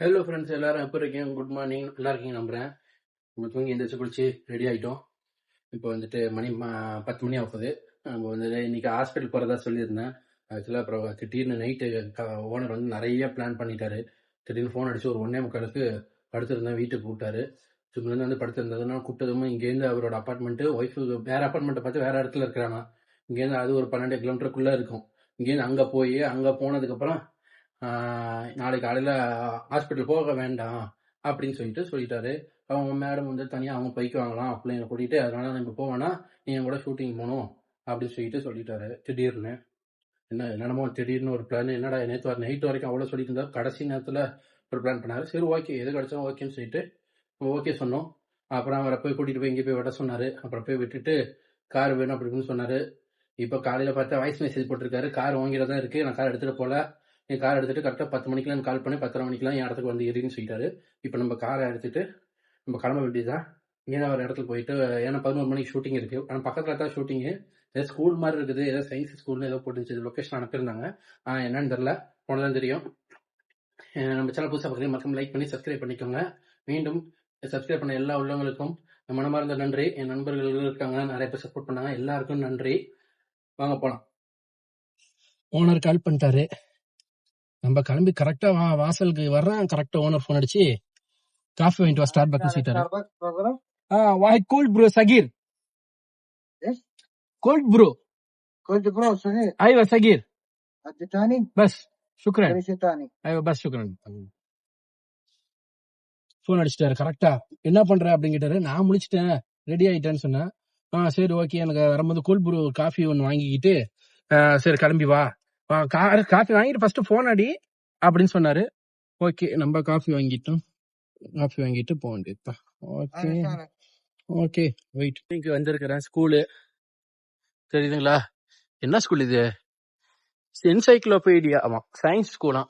Hello friends எல்லாரும் எப்போ இருக்கீங்க? குட் மார்னிங் நல்லா இருக்கீங்க நம்புறேன். நம்ம தூங்கி எந்திரிச்சு குளிச்சு ரெடி ஆகிட்டோம் இப்போ வந்துட்டு மணி பத்து மணி ஆகுது நம்ம வந்துட்டு இன்னைக்கு ஹாஸ்பிட்டல் போகிறதா சொல்லியிருந்தேன். ஆக்சுவலாக அப்புறம் திடீர்னு நைட்டு ஓனர் வந்து நிறைய பிளான் பண்ணிட்டாரு. திடீர்னு ஃபோன் அடிச்சு ஒரு ஒன்னே முக்காலுக்கு படுத்திருந்தேன் வீட்டுக்கு கூப்பிட்டாரு. இங்கேருந்து வந்து படுத்திருந்ததுன்னா கூப்பிட்டதுமே இங்கேருந்து அவரோட அப்பார்ட்மெண்ட்டு ஒய்ஃபு வேற அப்பார்ட்மெண்ட்டை பார்த்து வேற இடத்துல இருக்கிறானா? இங்கேருந்து அது ஒரு பன்னெண்டு கிலோமீட்டருக்குள்ளே இருக்கும். இங்கேருந்து அங்கே போய் அங்கே போனதுக்கப்புறம் நாளைக்கு காலையில் ஹாஸ்பிட்டல் போக வேண்டாம் அப்படின்னு சொல்லிட்டு சொல்லிட்டாரு. அவங்க மேடம் வந்து தனியாக அவங்க பைக்கு வாங்கலாம் பிள்ளைங்க கூட்டிகிட்டு அதனால நம்ம இப்போ போவேன்னா கூட ஷூட்டிங் போகணும் அப்படின்னு சொல்லிட்டு சொல்லிட்டாரு. திடீர்னு. என்ன என்னமோ திடீர்னு ஒரு பிளான் என்னடா நேற்று வர நைட் வரைக்கும் அவ்வளோ சொல்லிட்டு இருந்தார். கடைசி நேரத்தில் ஒரு பிளான் பண்ணார். சரி ஓகே எது கிடைச்சா ஓகேன்னு சொல்லிட்டு ஓகே சொன்னோம். அப்புறம் அவரை போய் கூட்டிகிட்டு போய் இங்கே போய் விட சொன்னார். அப்புறம் போய் விட்டுட்டு கார் வேணும் அப்படின்னு சொன்னார். இப்போ காலையில் பார்த்தா வாய்ஸ் மெசேஜ் போட்டிருக்காரு. கார் வாங்கிறதா இருக்குது நான் கார் எடுத்துகிட்டு போகல என் கார் எடுத்துகிட்டு கரெக்டாக பத்து மணிக்கெலாம் கால் பண்ணி பத்தரை மணிக்கெலாம் என் இடத்துக்கு வந்து ஏறின்னு சொல்லிட்டாரு. இப்போ நம்ம காரை எடுத்துகிட்டு நம்ம கிளம்ப வேண்டியதுதான் ஏன்னா ஒரு இடத்துல போயிட்டு ஏன்னா பதினோரு மணிக்கு ஷூட்டிங் இருக்குது ஆனால் பக்கத்தில் தான் ஷூட்டிங்கு ஏதோ ஸ்கூல் மாதிரி இருக்குது ஏதோ சயின்ஸ் ஸ்கூல்னு ஏதோ போட்டுருந்துச்சு லொக்கேஷன் அனுப்பியிருந்தாங்க. என்னன்னு தெரில போனதான் தெரியும். நம்ம சேனல் புதுசாக பார்க்குறீங்க மறக்காம லைக் பண்ணி சப்ஸ்கிரைப் பண்ணிக்கோங்க. மீண்டும் சப்ஸ்கிரைப் பண்ண எல்லா உள்ளவங்களுக்கும் மனமார்ந்த நன்றி. என் நண்பர்கள் இருக்காங்க நிறைய பேர் சப்போர்ட் பண்ணாங்க. எல்லாருக்கும் நன்றி. வாங்க போகலாம் ஓனர் கால் பண்ணிட்டாரு. நம்ம கிளம்பி கரெக்டா வா வாசலுக்கு வர்றேன் கரெக்டா ஓனர் ஃபோன் அடிச்சு காஃபி வாங்கிட்டு வா ஸ்டார்ட் பக்கம் சீட்டாரு Starbucks program? வாய் gold bro Zakir Yes. Gold bro Coach bro, Sahih. ايوه سجير التاني بس شكرا ليش الثاني؟ ايوه بس شكرا phone அடிச்சிட்டாரு கரெக்டா என்ன பண்ற அப்படின்னு கேட்டாரு நான் முடிச்சிட்டேன் ரெடி ஆயிட்டேன்னு சொன்னேன் ஆ சரி ஓகே எனக்கு வரும்போது கோல்ட் ப்ரூ காஃபி ஒன்று வாங்கிக்கிட்டு ஆ, சரி கிளம்பி வா கார் காஃபி வாங்கிட்டு ஃபர்ஸ்ட் ஃபோன் அடி அப்படின்னு சொன்னாரு. ஓகே நம்ம காஃபி வாங்கிட்டோம். காஃபி வாங்கிட்டு போக வேண்டியதுப்பா ஓகே ஓகே வெயிட் இன்னைக்கு வந்திருக்கிறேன். ஸ்கூலு தெரியுதுங்களா? என்ன ஸ்கூல் இது? என்சைக்ளோபீடியா ஆமாம் சயின்ஸ் ஸ்கூலா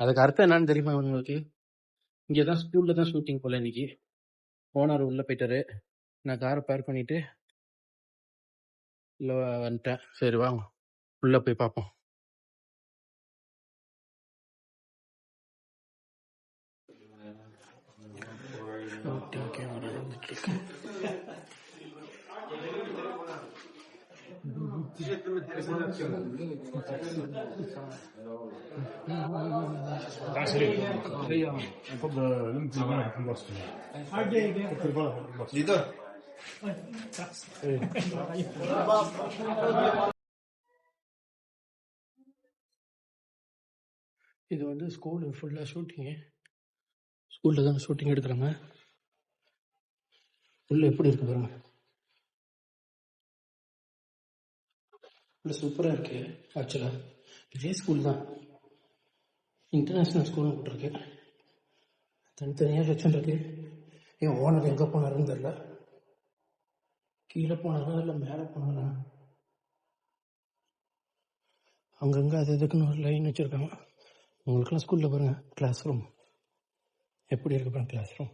அதுக்கு அர்த்தம் என்னன்னு தெரியுமா உங்களுக்கு? இங்கே தான் ஸ்கூலில் தான் ஷூட்டிங் போல இன்னைக்கு. ஓனர் உள்ளே போயிட்டாரு. நான் காரை பேர் பண்ணிட்டு இல்லை வந்துட்டேன். சரி வாங்க. உள்ள போய் பார்ப்போம் இது வந்து ஸ்கூல் ஃபுல்லாக ஷூட்டிங்கு ஸ்கூலில் தான் ஷூட்டிங் எடுக்கிறாங்க. உள்ள எப்படி இருக்கு பாருங்க. உள்ள சூப்பராக இருக்கு ஆக்சுவலாக இதே ஸ்கூல் தான். இன்டர்நேஷ்னல் ஸ்கூல்னு போட்டிருக்கு தனித்தனியாக செக்ஷன் இருக்கு. என் ஓனர் எங்கே போனாருன்னு தெரில கீழே போனாரா இல்லை மேலே போனாரா? அங்கங்கே அது இதுக்குன்னு ஒரு லைன் வச்சுருக்காங்க. உங்களுக்குலாம் ஸ்கூலில் பாருங்கள் கிளாஸ் ரூம் எப்படி இருக்கு பாருங்க கிளாஸ் ரூம்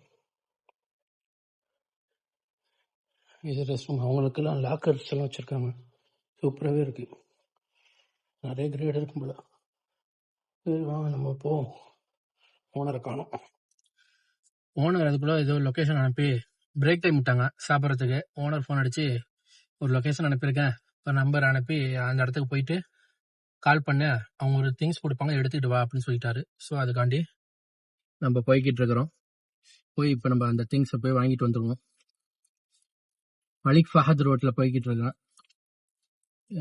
இது ரெஸ்ட் ரூம் அவங்களுக்கெல்லாம் லாக்கர்ஸ் எல்லாம் வச்சுருக்காங்க. சூப்பராகவே இருக்குது நிறைய கிரேட் இருக்கும் போல. சரி வாங்க நம்ம போவோம். ஓனரை காணோம். ஓனர் அது போல் ஏதோ லொக்கேஷன் அனுப்பி பிரேக் டைம் விட்டாங்க சாப்பிட்றதுக்கு. ஓனர் ஃபோன் அடித்து ஒரு லொக்கேஷன் அனுப்பியிருக்கேன். இப்போ நம்பர் அனுப்பி அந்த இடத்துக்கு போயிட்டு கால் பண்ண. அவங்க ஒரு திங்ஸ் கொடுப்பாங்க எடுத்துக்கிட்டு வா அப்படின்னு சொல்லிட்டாரு. ஸோ அதுக்காண்டி நம்ம போய்கிட்டு இருக்கிறோம். போய் இப்போ நம்ம அந்த திங்ஸை போய் வாங்கிட்டு வந்துடுவோம் மலிக் ஃபஹத் ரோட்டில் போய்கிட்டு இருக்கேன்.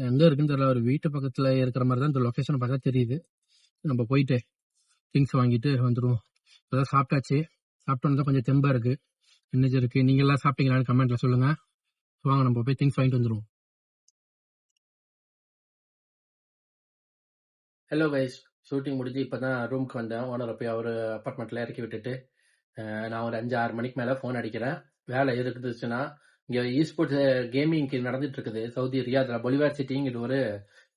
எங்கே இருக்குன்னு தெரியல ஒரு வீட்டு பக்கத்தில் இருக்கிற மாதிரி தான் இந்த லொக்கேஷன் பார்த்தா தெரியுது. நம்ம போயிட்டு திங்ஸ் வாங்கிட்டு வந்துடுவோம் இப்போதான் சாப்பிட்டாச்சு. சாப்பிட்டோன்னு தான் கொஞ்சம் தெம்பாக இருக்குது என்னது இருக்குது நீங்கள்லாம் சாப்பிட்டீங்களான்னு கமெண்ட்டில் சொல்லுங்கள் வாங்க நம்ம போய் திங்ஸ் வாங்கிட்டு வந்துடுவோம் ஹலோ கைஸ் ஷூட்டிங் முடிஞ்சு இப்போ தான் ரூமுக்கு வந்தேன். ஓனரை போய் அவர் அப்பார்ட்மெண்ட்டில் இறக்கி விட்டுட்டு அஹ், நான் ஒரு அஞ்சு ஆறு மணிக்கு மேலே ஃபோன் அடிக்கிறேன். வேலை இருக்குதுச்சுன்னா இங்கே ஈஸ்போர்ட்ஸ் கேமிங்க்கு நடந்துட்டு இருக்குது. சவுதி ரியாதில் பொலிவார் சிட்டிங்கிற ஒரு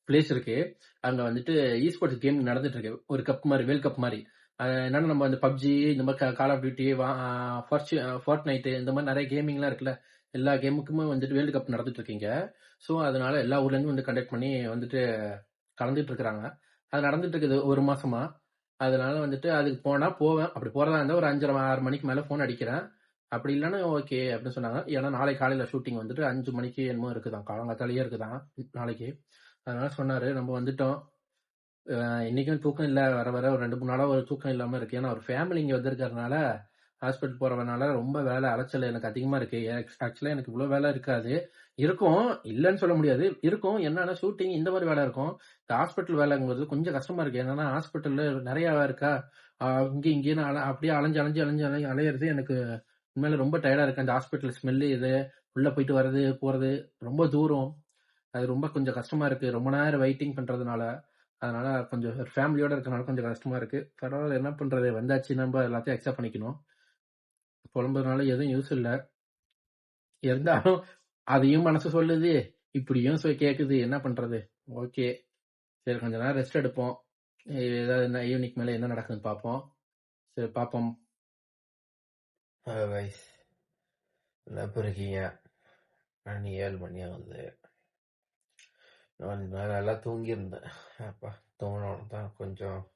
பிளேஸ் இருக்கு. அங்கே வந்துட்டு ஈஸ்போர்ட்ஸ் கேம் நடந்துட்டு இருக்கு. ஒரு கப் மாதிரி வேர்ல்ட் கப் மாதிரி. அது என்னன்னா நம்ம அந்த பப்ஜி இந்த மாதிரி call of duty Fortnite இந்த மாதிரி நிறைய கேமிங்லாம் இருக்குல்ல எல்லா கேமுக்குமே வந்துட்டு வேர்ல்டு கப் நடந்துட்டு இருக்கீங்க ஸோ அதனால எல்லா ஊர்லேருந்து வந்து கண்டக்ட் பண்ணி வந்துட்டு கலந்துட்டு இருக்கிறாங்க. அது நடந்துட்டு இருக்குது ஒரு மாசமா. அதனால வந்துட்டு அதுக்கு போனா போவேன். அப்படி போறதா இருந்தா ஒரு அஞ்சரை ஆறு மணிக்கு மேல ஃபோன் அடிக்கிறேன். அப்படி இல்லைன்னா ஓகே அப்படின்னு சொன்னாங்க. ஏன்னா நாளை காலையில ஷூட்டிங் வந்துட்டு அஞ்சு மணிக்கு என்னமோ இருக்குதான். காலங்காத்தாலேயே இருக்குதான் நாளைக்கு. அதனால சொன்னாரு. நம்ம வந்துட்டோம். இன்னைக்கும் தூக்கம் இல்ல. வர வர ஒரு ரெண்டு மூணு நாளா ஒரு தூக்கம் இல்லாம இருக்கு. ஏன்னா ஒரு ஃபேமிலி இங்க வந்திருக்கறதுனால ஹாஸ்பிட்டல் போறதுனால ரொம்ப வேலை அலைச்சல் எனக்கு அதிகமா இருக்கு. ஆக்சுவலா எனக்கு இவ்வளவு வேலை இருக்காது. இருக்கும். இல்லைன்னு சொல்ல முடியாது. இருக்கும். என்னன்னா ஷூட்டிங் இந்த மாதிரி வேலை இருக்கும். இந்த ஹாஸ்பிட்டல் வேலைங்கிறது கொஞ்சம் கஷ்டமா இருக்கு. என்னன்னா ஹாஸ்பிட்டல்ல நிறைய இருக்கா? ஆஹ் இங்க அல- அப்படியே அலைஞ்சு அலைஞ்சு அலைஞ்சு அலைஞ்சு அலையிறது எனக்கு உண்மையில ரொம்ப டயர்டா இருக்கு. அந்த ஹாஸ்பிட்டல் ஸ்மெல்லு இது உள்ள போயிட்டு வர்றது போறது ரொம்ப தூரம். அது ரொம்ப கொஞ்சம் கஷ்டமா இருக்கு. ரொம்ப நேரம் வெயிட்டிங் பண்றதுனால. அதனால கொஞ்சம் ஃபேமிலியோட இருக்கனால கொஞ்சம் கஷ்டமா இருக்கு. பரவாயில்ல என்ன பண்றது? வந்தாச்சு. நம்ம எல்லாத்தையும் அக்செப்ட் பண்ணிக்கணும். புலம்புறதுனால எதுவும் யூஸ் இல்ல. இருந்தாலும் அதையும் மனசு சொல்லுது இப்படியும் சொ- கேக்குது என்ன பண்றது? ஓகே. சரி கொஞ்ச நேரம் ரெஸ்ட் எடுப்போம். ஏதாவது ஈவினிங் மேல என்ன நடக்குதுன்னு பார்ப்போம். சரி பார்ப்போம். ஹலோ கைஸ் இருக்கீங்க மணி ஏழு மணி ஆகுது. நான் நல்லா தூங்கியிருந்தேன். அப்பா தூங்கினோன்னு தான் கொஞ்சம்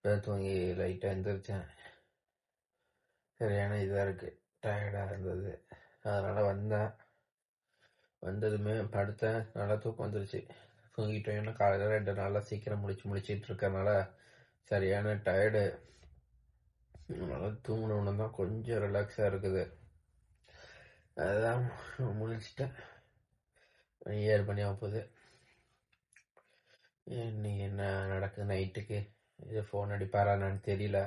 தூங்கி லைட்டாக எழுந்திரிச்சேன் சரியான இதாக இருக்குது டயர்டாக இருந்தது. அதனால் வந்தேன். வந்ததுமே படுத்தேன். நல்லா தூக்கம் வந்துருச்சு. தூங்கிட்டேன்னா காலையில் ரெண்டு நாளாக சீக்கிரம் முடிச்சு முடிச்சிட்டு இருக்கறனால சரியான டயர்டு அதனால தூங்கணுன்னு தான் கொஞ்சம் ரிலாக்ஸாக இருக்குது. அதுதான் முடிச்சிட்டேன். மணி ஏழு மணி ஆக போகுது. இன்னைக்கு என்ன நடக்குது நைட்டுக்கு? இது ஃபோன் அடிப்பாரா என்னன்னு தெரியல.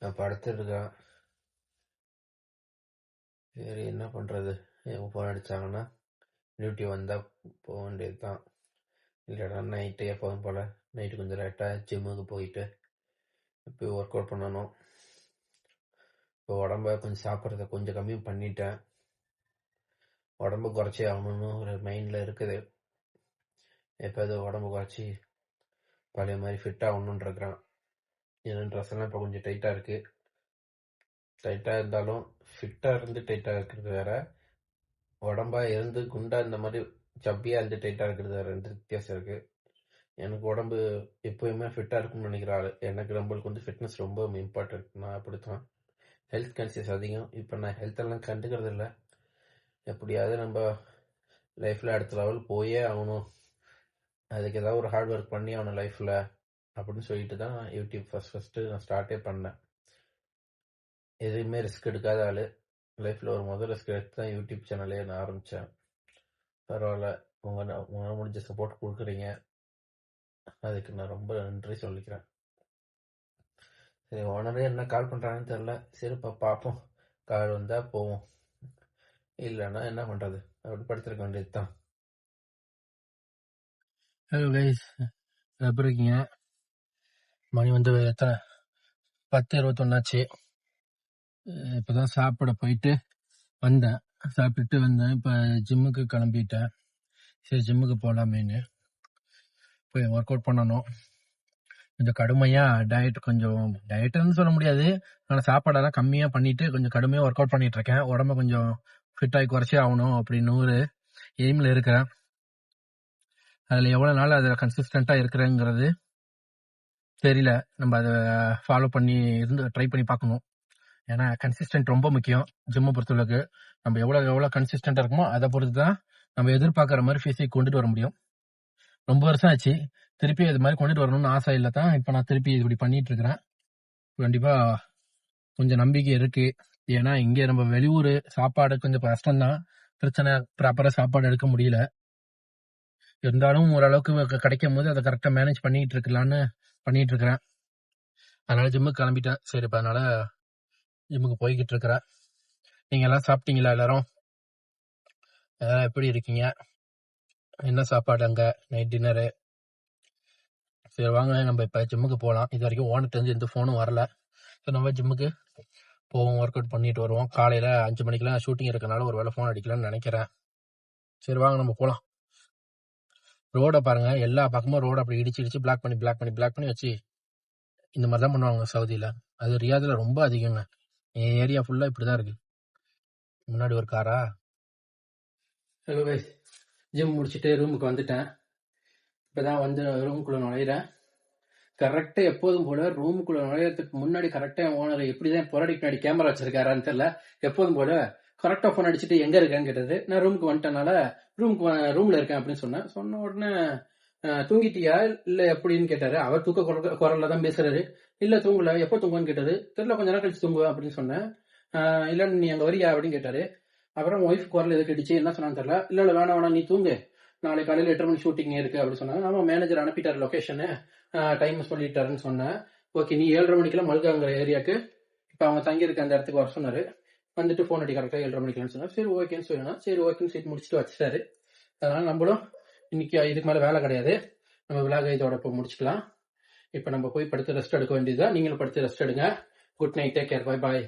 நான் படுத்துருக்கேன் சரி என்ன பண்ணுறது ஃபோன் அடித்தாங்கன்னா டியூட்டி வந்தால் போக வேண்டியது தான் இல்லைடா நைட்டு எப்போதும் போல் நைட்டு கொஞ்சம் லேட்டாக ஜிம்முக்கு போயிட்டு இப்போ ஒர்க் அவுட் பண்ணணும். இப்போ உடம்ப கொஞ்சம் சாப்பிட்றத கொஞ்சம் கம்மி பண்ணிட்டேன். உடம்பு குறைச்சி ஆகணும்னு ஒரு மைண்டில் இருக்குது. எப்போ அது உடம்பு குறைச்சி பழைய மாதிரி ஃபிட் ஆகணுன்னு இருக்கிறேன். என் ட்ரெஸ் எல்லாம் இப்போ கொஞ்சம் டைட்டாக இருக்குது டைட்டாக இருந்தாலும் ஃபிட்டாக இருந்து டைட்டாக இருக்கிறது வேறு. உடம்பா இருந்து குண்டா இந்த மாதிரி சப்பியா இருந்து டைட்டா இருக்கிறது ரெண்டு வித்தியாசம் இருக்குது எனக்கு உடம்பு எப்போயுமே ஃபிட்டாக இருக்கும்னு நினைக்கிற ஆள். எனக்கு நம்மளுக்கு வந்து ஃபிட்னஸ் ரொம்ப இம்பார்ட்டன்ட் நான் அப்படித்தான். ஹெல்த் கான்சியஸ் அதிகம். இப்போ நான் ஹெல்த் எல்லாம் கண்டுக்கிறது இல்லை. எப்படியாவது நம்ம லைஃப்பில் அடுத்த லெவல் போயே ஆகணும். அதுக்கு ஏதாவது ஒரு ஹார்ட் ஒர்க் பண்ணி ஆகணும் லைஃப்பில் அப்படின்னு சொல்லிட்டு தான் யூடியூப் ஃபஸ்ட் ஃபஸ்ட்டு நான் ஸ்டார்ட்டே பண்ணேன். எதுவுமே ரிஸ்க் எடுக்காத ஆள். லைஃப்பில் ஒரு முதல் ரிஸ்க் தான் யூடியூப் சேனலே நான் ஆரம்பித்தேன் பரவாயில்ல. உங்கள் உங்களால் முடிஞ்ச சப்போர்ட் கொடுக்குறீங்க. அதுக்கு நான் ரொம்ப நன்றி சொல்லிக்கிறேன். சரி ஓனரே என்ன கால் பண்ணுறாங்கன்னு தெரில சரிப்பா பார்ப்போம் கால் வந்தால் போவோம். இல்லைன்னா என்ன பண்ணுறது அப்படி படுத்துருக்க வேண்டியது தான் ஹலோ கைஸ் எப்படி இருக்கீங்க? மணி வந்து எத்தனை? பத்து இருபத்தொன்னாச்சு. இப்போதான் சாப்பிட போயிட்டு வந்தேன். சாப்பிட்டுட்டு வந்தேன். இப்போ ஜிம்முக்கு கிளம்பிட்டேன். சரி ஜிம்முக்கு போகலாமேன்னு போய் ஒர்க் அவுட் பண்ணணும். கொஞ்சம் கடுமையாக டயட் கொஞ்சம் டயட்டுன்னு சொல்ல முடியாது. ஆனால் சாப்பாடெல்லாம் கம்மியாக பண்ணிட்டு கொஞ்சம் கடுமையாக ஒர்க் அவுட் பண்ணிட்டு இருக்கேன். உடம்ப கொஞ்சம் ஃபிட்டாகி குறைச்சி ஆகணும் அப்படின்னு ஒரு எய்மில் இருக்கிறேன். அதில் எவ்வளோ நாள் அதில் கன்சிஸ்டண்ட்டாக இருக்கிறேங்கிறது தெரியல. நம்ம அதை ஃபாலோ பண்ணி இருந்து ட்ரை பண்ணி பார்க்கணும். ஏன்னா கன்சிஸ்டன்ட் ரொம்ப முக்கியம். ஜிம்மை பொறுத்தளவுக்கு நம்ம எவ்வளோ எவ்வளோ கன்சிஸ்டண்டாக இருக்குமோ அதை பொறுத்து தான் நம்ம எதிர்பார்க்குற மாதிரி ஃபிசிக் கொண்டுட்டு வர முடியும். ரொம்ப வருஷம் ஆச்சு. திருப்பி இது மாதிரி கொண்டுட்டு வரணும்னு ஆசை இல்லை தான் இப்போ நான் திருப்பி இப்படி பண்ணிட்டு இருக்கிறேன். கண்டிப்பாக கொஞ்சம் நம்பிக்கை இருக்கு. ஏன்னா இங்கே நம்ம வெளியூர் சாப்பாடு கொஞ்சம் கஷ்டம் தான் பிரச்சனை ப்ராப்பராக சாப்பாடு எடுக்க முடியல. இருந்தாலும் ஓரளவுக்கு கிடைக்கும் போது அதை கரெக்டாக மேனேஜ் பண்ணிட்டு இருக்கலான்னு பண்ணிட்டு இருக்கிறேன். அதனால ஜிம்முக்கு கிளம்பிட்டேன். சரி இப்போ அதனால ஜிம்முக்கு போய்கிட்டு இருக்கிறேன் நீங்க எல்லாம் சாப்பிட்டீங்களா எல்லாரும்? அதெல்லாம் எப்படி இருக்கீங்க? என்ன சாப்பாடு அங்க? Night dinner. சரி வாங்க நம்ம இப்போ ஜிம்முக்கு போகலாம் இது வரைக்கும் ஓனர் எந்த ஃபோனும் வரல. ஸோ நம்ம ஜிம்முக்கு போவோம் ஒர்க் அவுட் பண்ணிட்டு வருவோம். காலையில் அஞ்சு மணிக்கெல்லாம் ஷூட்டிங் இருக்கனால ஒரு வேளை ஃபோன் அடிக்கலாம்னு நினைக்கிறேன். சரி வாங்க நம்ம போகலாம் ரோடை பாருங்க எல்லா பக்கமும் ரோடை அப்படி இடிச்சு இடிச்சு பிளாக் பண்ணி பிளாக் பண்ணி பிளாக் பண்ணி வச்சு இந்த மாதிரி தான் பண்ணுவாங்க சவுதியில். அது ரியாதில் ரொம்ப அதிகங்க. என் ஏரியா ஃபுல்லாக இப்படி தான் இருக்கு. முன்னாடி ஒரு காரா ஹலோ பை ஜிம் முடிச்சுட்டு ரூமுக்கு வந்துட்டேன். இப்போ தான் வந்து ரூமுக்குள்ளே நுழையிறேன். கரெக்டா எப்போதும் போல ரூமுக்குள்ள நுழையறதுக்கு முன்னாடி கரெக்டா ஓனர் எப்படிதான் புறடிக்கு முன்னாடி கேமரா வச்சிருக்காரான்னு தெரியல. எப்போதும் போல கரெக்டா போன் அடிச்சுட்டு எங்க இருக்கேன்னு கேட்டது. நான் ரூமுக்கு வந்துட்டனால ரூமுக்கு ரூம்ல இருக்கேன் அப்படின்னு சொன்னேன். சொன்ன உடனே தூங்கிட்டியா? இல்ல எப்படின்னு கேட்டாரு. அவர் தூக்க குரல்ல தான் பேசுறாரு. இல்ல தூங்கல. எப்போ தூங்குவேன்னு கேட்டாரு. தெரியல கொஞ்ச நேரம் கழிச்சு தூங்குவேன் அப்படின்னு சொன்னேன். இல்ல நீ அங்க வரியா அப்படின்னு கேட்டாரு. அப்புறம் ஒய்ஃப் குரல் எதுக்கு அடிச்சு? என்ன சொன்னான்னு தெரியல. இல்ல இல்ல வேணாம் வேணாம் நீ தூங்கு. நாளை காலையில எட்டரை மணி ஷூட்டிங் இருக்கு அப்படின்னு சொன்னாங்க. ஆமா மேனேஜர் அனுப்பிட்டாரு லொகேஷனு டைம் சொல்லிட்டாருன்னு சொன்னேன். ஓகே நீ ஏழரை மணிக்கெல்லாம் மல்காங்கிற ஏரியாக்கு இப்ப அவங்க தங்கியிருக்க அந்த இடத்துக்கு வர சொன்னாரு. வந்துட்டு போன் அடி கரெக்டா ஏழரை மணிக்கலாம்னு சொன்னார். சரி ஓகேன்னு சொல்லணும் சரி ஓகேன்னு சீட் முடிச்சுட்டு வச்சுட்டாரு. அதனால நம்மளும் இன்னைக்கு இதுக்கு மேல வேலை கிடையாது. நம்ம விலாக இதோட இப்போ முடிச்சுக்கலாம். இப்போ நம்ம போய் படுத்து ரெஸ்ட் எடுக்க வேண்டியதுதான். நீங்களும் படுத்து ரெஸ்ட் எடுங்க. Good night take care bye bye